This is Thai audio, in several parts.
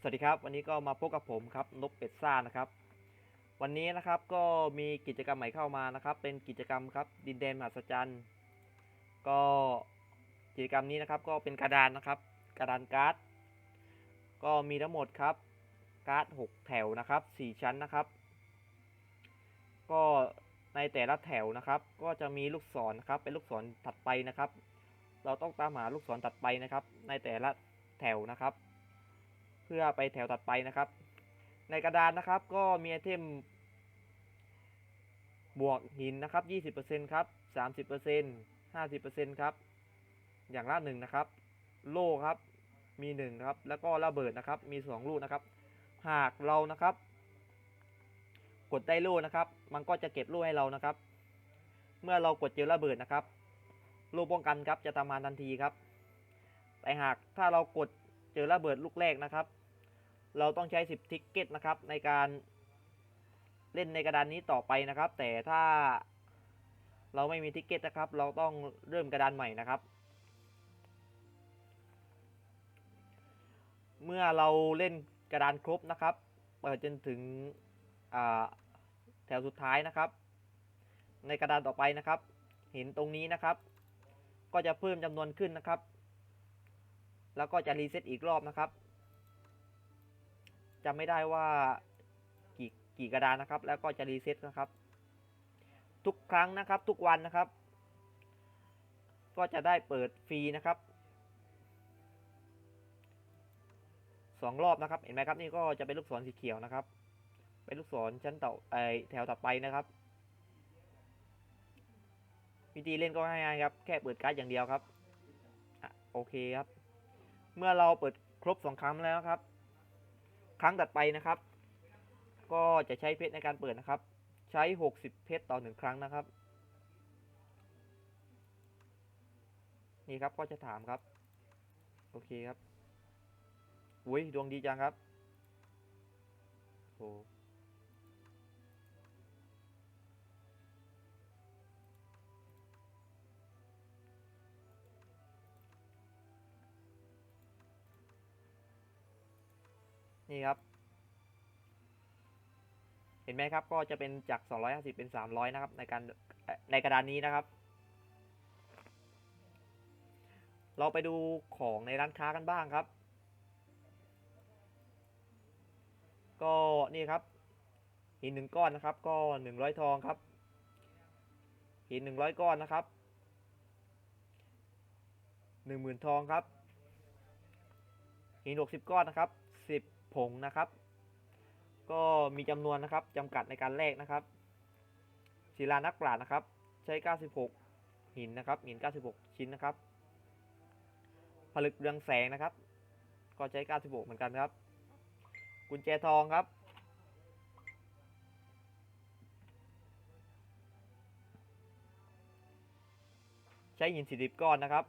สวัสดีครับ วันนี้ก็มาพบกับผมครับนกเป็ดซ่านะครับ วันนี้นะครับก็มีกิจกรรมใหม่เข้ามานะครับ เป็นกิจกรรมครับดินแดนมหัศจรรย์ก็กิจกรรมนี้นะครับก็เป็นกระดานนะครับ กระดานการ์ดก็มีทั้งหมดครับการ์ด6แถวนะครับ 4 ชั้นนะครับ ก็ในแต่ละแถวนะครับ ก็จะมีลูกศรนะครับ เป็นลูกศรถัดไปนะครับ เราต้องตามหาลูกศรถัดไปนะครับ ในแต่ละแถวนะครับ เพื่อไปแถวถัดไปนะครับ ในกระดานนะครับก็มีไอเทม บวกหินนะครับ 20%ครับ 30% 50%ครับ อย่างละหนึ่งนะครับ โล่ครับ มีหนึ่งครับ แล้วก็ระเบิดนะครับ มีสองลูกนะครับ หากเรานะครับ กดได้โล่นะครับ มันก็จะเก็บโล่ให้เรานะครับ เมื่อเรากดเจอระเบิดนะครับ โล่ป้องกันครับ จะตามมาทันทีครับ แต่หากถ้าเรากดเจอระเบิดลูกแรกนะครับ เราต้องใช้ 10 ทิกเก็ตนะครับในการเล่นในกระดานนี้ต่อไปนะครับ แต่ถ้าเราไม่มีทิกเก็ตนะครับ เราต้องเริ่มกระดานใหม่นะครับ เมื่อเราเล่นกระดานครบนะครับ เปิดจนถึงแถวสุดท้ายนะครับ ในกระดานต่อไปนะครับ เห็นตรงนี้นะครับ ก็จะเพิ่มจำนวนขึ้นนะครับ แล้วก็จะรีเซ็ตอีกรอบนะครับ จำไม่ได้ว่ากี่กี่กระดานนะครับ แล้วก็จะรีเซ็ตนะครับ ทุกครั้งนะครับทุกวันนะครับ ก็จะได้เปิดฟรีนะครับสองรอบนะครับ เห็นไหมครับนี่ก็จะเป็นลูกศรสีเขียวนะครับ เป็นลูกศรชั้นต่อไอแถวต่อไปนะครับ วิธีเล่นก็ง่ายๆครับ แค่เปิดการ์ดอย่างเดียวครับอโอเคครับ เมื่อเราเปิดครบสองครั้งแล้วครับ ครั้งถัดไปนะครับ ก็จะใช้เพชรในการเปิดนะครับ ใช้ 60 เพชรต่อหนึ่งครั้งนะครับ นี่ครับก็จะถามครับ โอเคครับ อุ้ยดวงดีจังครับโอ้ นี่ครับ เห็นไหมครับก็จะเป็นจาก 250 เป็น 300 นะครับ ในการในกระดานนี้นะครับ เราไปดูของในร้านค้ากันบ้างครับ ก็นี่ครับหินหนึ่งก้อนนะครับ ก็ 100 ทองครับหิน100ก้อนนะครับ10,000ทองครับหิน60ก้อนนะครับ10 ผงนะครับ ก็มีจำนวนนะครับจำกัดในการแลกนะครับศิลานักปราชญ์นะครับ ใช้ 96 หินนะครับหิน 96 ชิ้นนะครับ ผลึกเรืองแสงนะครับ ก็ใช้ 96 เหมือนกันครับ กุญแจทองครับ ใช้หิน40ก้อนนะครับ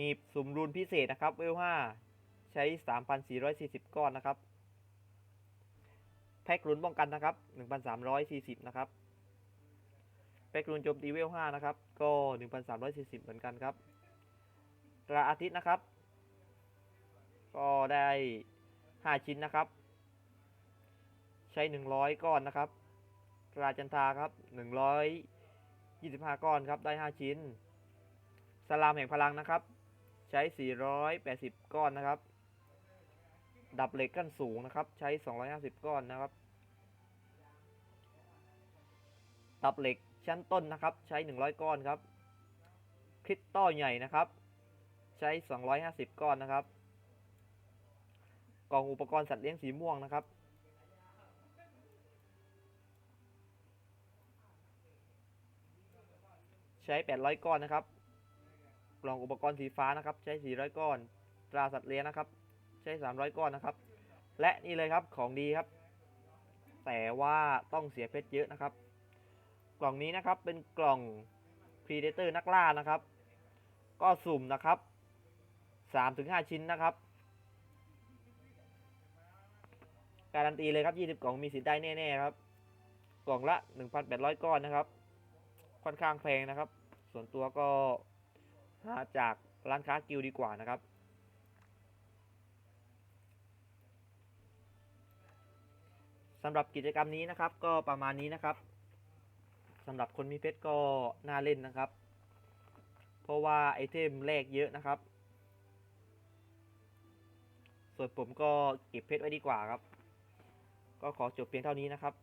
หีบสุ่มรูนพิเศษนะครับเวล5ใช้ 3,440 ก้อนนะครับ แพ็กรุนป้องกันนะครับ 1,340 นะครับ แพ็กรุนโจมตีเวล5นะครับ ก็ 1,340 เหมือนกันครับตราอาทิตย์นะครับ ก็ได้ 5 ชิ้นนะครับ ใช้ 100 ก้อนนะครับตราจันทาครับ 125 ก้อนครับ ได้ 5 ชิ้น สลามแห่งพลังนะครับ ใช้ 480 ก้อนนะครับ ดับเหล็กขั้นสูงนะครับ ใช้ 250 ก้อนนะครับ ดับเหล็กชั้นต้นนะครับ ใช้ 100 ก้อนครับ คริสตัลใหญ่นะครับ ใช้ 250 ก้อนนะครับ กล่องอุปกรณ์สัตว์เลี้ยงสีม่วงนะครับใช้ 800 ก้อนนะครับ กล่องอุปกรณ์สีฟ้านะครับ ใช้ 400 ก้อน ตราสัตว์เลี้ยงนะครับ ใช้ 300 ก้อนนะครับ และนี่เลยครับของดีครับ แต่ว่าต้องเสียเพชรเยอะนะครับ กล่องนี้นะครับเป็นกล่อง Predator นักล่านะครับ ก็สุ่มนะครับ 3-5 ชิ้นนะครับ การันตีเลยครับ 20 กล่องมีสิทธิ์ได้แน่ๆครับ กล่องละ 1,800 ก้อนนะครับ ค่อนข้างแพงนะครับ ส่วนตัวก็ จากร้านค้ากิลดีกว่านะครับ สำหรับกิจกรรมนี้นะครับก็ประมาณนี้นะครับสำหรับคนมีเพชรก็น่าเล่นนะครับ เพราะว่าไอเทมแรกเยอะนะครับ ส่วนผมก็เก็บเพชรไว้ดีกว่าครับ ก็ขอจบเพียงเท่านี้นะครับ